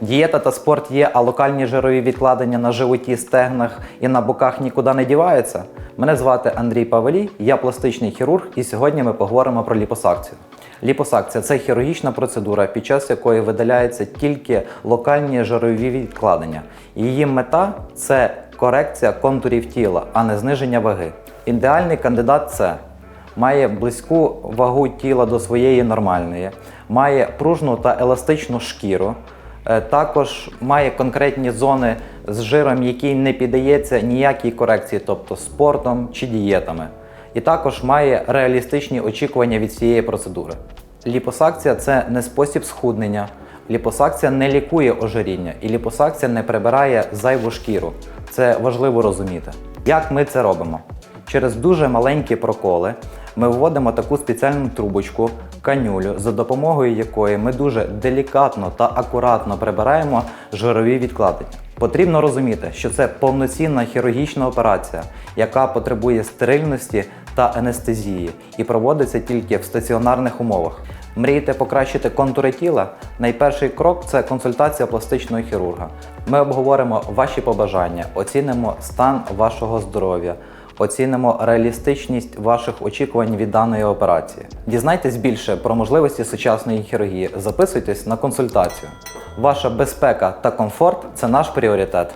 дієта та спорт є, а локальні жирові відкладення на животі, стегнах і на боках нікуди не діваються? Мене звати Андрій Павелій, я пластичний хірург, і сьогодні ми поговоримо про ліпосакцію. Ліпосакція це хірургічна процедура, під час якої видаляються тільки локальні жирові відкладення. Її мета це корекція контурів тіла, а не зниження ваги. Ідеальний кандидат це має близьку вагу тіла до своєї нормальної, має пружну та еластичну шкіру. Е, Також має конкретні зони з жиром, який не піддається ніякій корекції, тобто спортом чи дієтами. І також має реалістичні очікування від цієї процедури. Ліпосакція це не спосіб схуднення. Ліпосакція не лікує ожиріння, і ліпосакція не прибирає зайву шкіру. Це важливо розуміти. Як ми це робимо? Через дуже маленькі проколи ми вводимо таку спеціальну трубочку, канюлю, за допомогою якої ми дуже делікатно та акуратно прибираємо жирові відкладення. Потрібно розуміти, що це повноцінна хірургічна операція, яка потребує стерильності та анестезії і проводиться тільки в стаціонарних умовах. Мрієте покращити контури тіла? Найперший крок це консультація пластичного хірурга. Ми обговоримо ваші побажання, оцінимо стан вашого здоров'я, оцінимо реалістичність ваших очікувань від даної операції. Дізнайтесь більше про можливості сучасної хірургії. Записуйтесь на консультацію. Ваша безпека та комфорт це наш пріоритет.